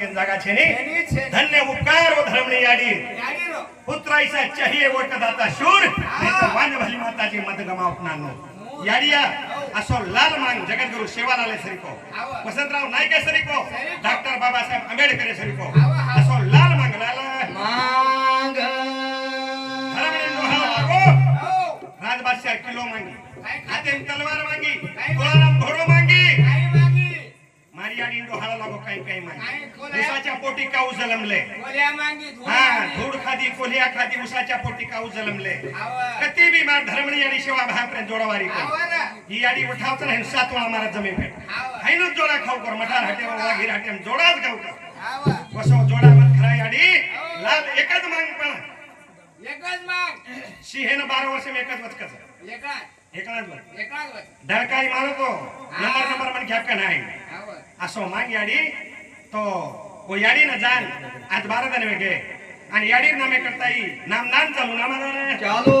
सकिन जागा छेनी। धन्य उपकार वो धर्म धर्मनी याडी। पुत्र ऐसा चाहिए वोट दाता शूर। वान भली माता माताची मत अपना नो याडिया असो लाल मान जगत गुरु जगद्गुरु सेवालाले सरिको। वसंतराव नायक सरिको। डॉक्टर बाबा बाबासाहेब आंबेडकर सरिको। असो लाल मांग लाला। मांग। राजबादशाह किलो मांगी। हाते तलवार मांगी। गोळाराम घोडो जाडी उसाच्या पोटी का उजलमले? हा खादी कोलिया खादी उसाच्या पोटी का उजलमले? कती बी मार धर्मणी आणि शिवा भाकरे जोडवारी ही याडी उठावत नाही सात वेळा मारा जमीन पेट हैनच जोडा खाऊ कर मठार हाट्यावर वाघीर हाट्याम जोडाच खाऊ कर. बसव जोडावर खरा याडी लाल एकच मांग पण. एकच मांग. सिंहेनं बारा वर्ष एकच वचकच. एकाच एकाच धडकाई मारतो नंबर नंबर पण घ्या का नाही? असो मान याडी तो वो याडी न जान आज बारा दन वेगे आणि याडी नामे करता ही नाम नाम चालू नाम चालो.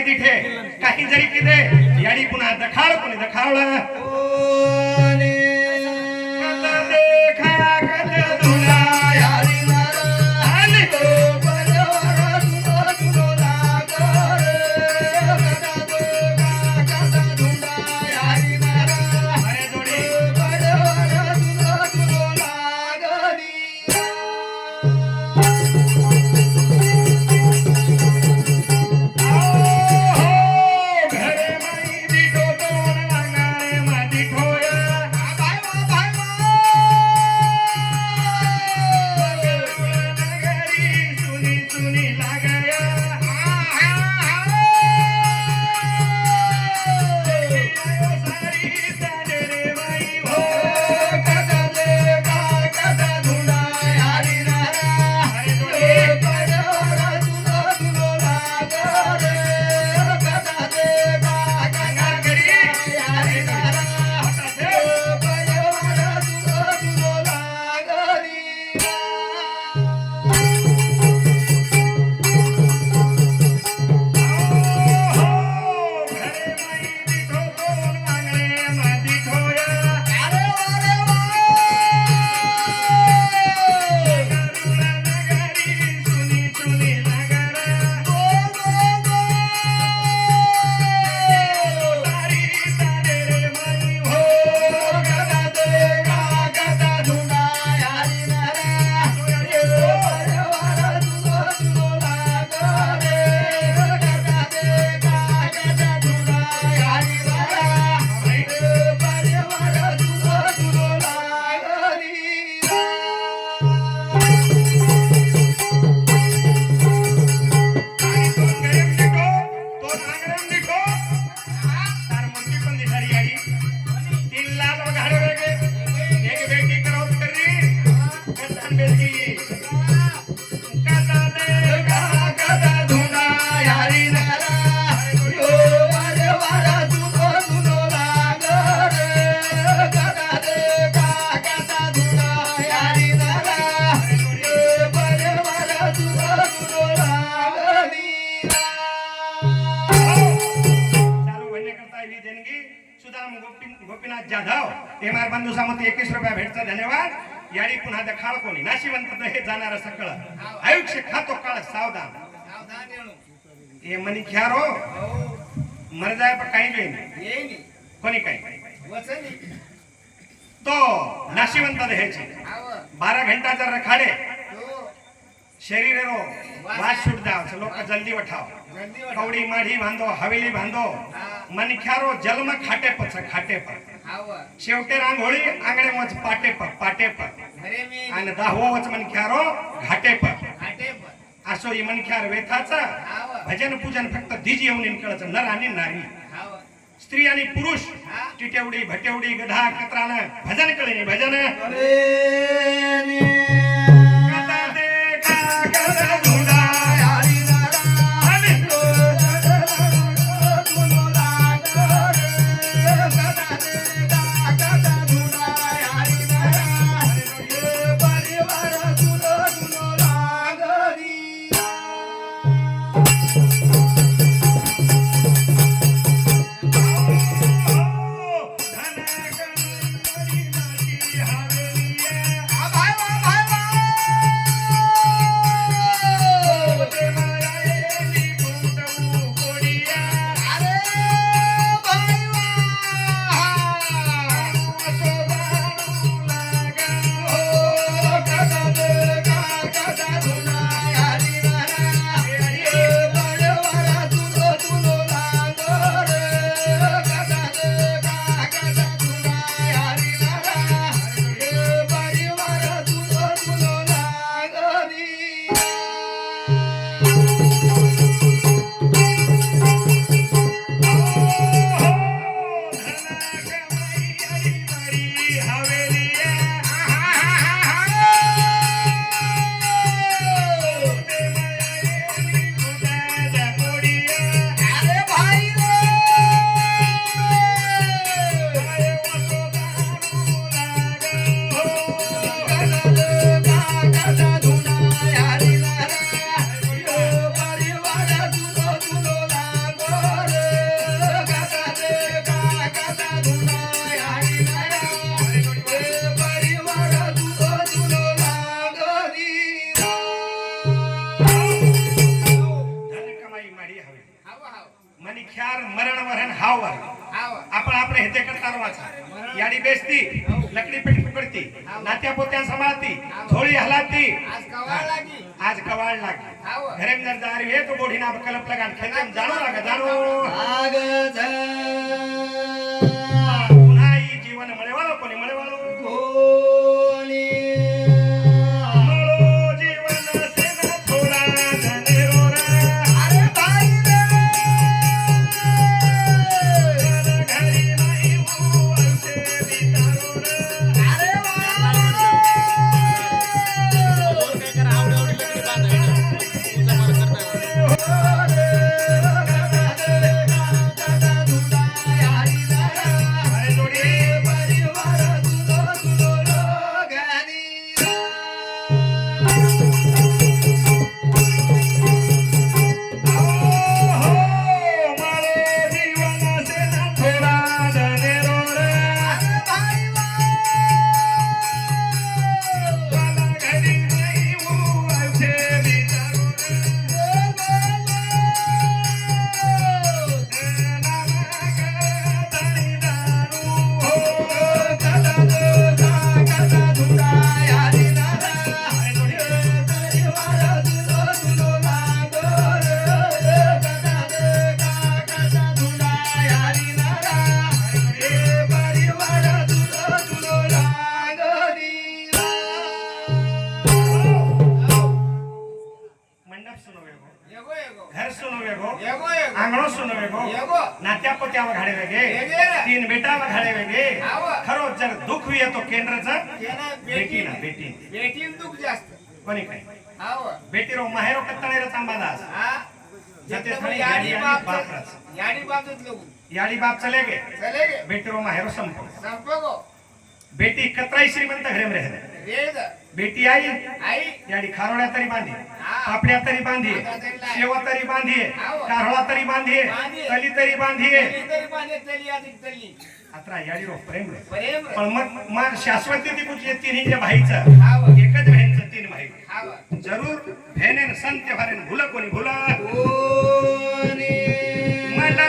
तिथे. काही जरी किदे याडी पुन्हा दखाळ कोणी दखावला सुदाम गोपी गोपीनाथ जाधव हे मार बंधू सामंत एकवीस रुपया भेटचा धन्यवाद याडी पुन्हा दखाळ कोणी नाशिवंत हे जाणार सकळ आयुष्य खातो काळ सावधान સાવધાન રહેવું. हे मनी ख्यारो मर जाय पण काही नाही એ નહીં. कोणी काही વસની. तो नाशिवंत હેચી આવા. बारा घंटा जर रखाडे शरीर रो वास सुट जाओ चलो का जल्दी बैठाओ कौडी माढी बांधो हवेली भांडो मन क्या रो जल में खाटे पर सा खाटे पर। शेवटे रंग होली वच पाटे पर पाटे पर। अन्न दाहो वच मन क्या रो घाटे पर। आशो ये मन क्या रवे था भजन पूजन फक्त दीजिए उन्हें कल चल नर। आने नारी स्त्री आणि पुरुष टिटे उड़ी गधा कतरा ना भजन करेंगे भजन। मनी ख्यार मरण वरण हावर आपण आपले हेते करता वाचा याडी बेसती लकडी पेटी पकडती नात्या पोत्या सांभाळती. थोडी हलाती. आज कवाळ लागी. आज कवाळ लागी. हाव. घरेंदर दार हे तो बोढी ना कलप लगान खेचम जाणू. लागा जाणू. पुन्हा वेगे. तीन बेटा घाडे वेगे. खरो जर दुःख येतो केंद्राचं बेटी ना बेटी बेटीन दुःख जास्त. कोणी काय? बेटी रो माहेरो कत्तळेर तांबादास हा? जते थोडी याडी बाप. याडी बापच लोक याडी बाप चले गे. चले गे. बेटी रो माहेरो संपो संपगो बेटी कत्राई श्रीमंत घरेम रहे वेद. बेटी आई. आई. याडी खारोड्या तरी बांधी. हा. पापड्या तरी बांधी. शेवा तरी बांधी. कारळा तरी बांधी. तली तरी बांधी. आता याडी रो प्रेम रे. प्रेम पण मग मग शाश्वती ती कुठली तिन्हीच्या भाईचं? एकच बहीणचं तीन भाई. जरूर भेनेन संत भरेन भुला कोणी भुला मला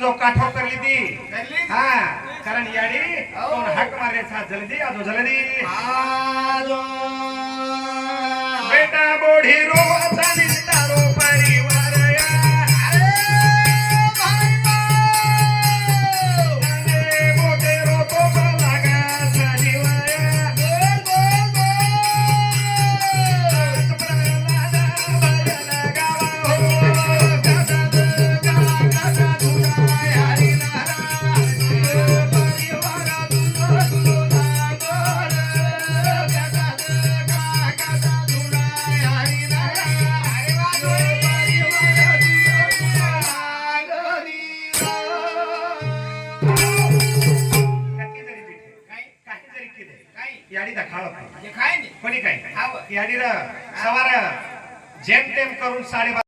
जो काठो करली ती. हा कारण याडी हक मारे साथ जल्दी आजो जलदी बेटा बोढी रोवा साढ़े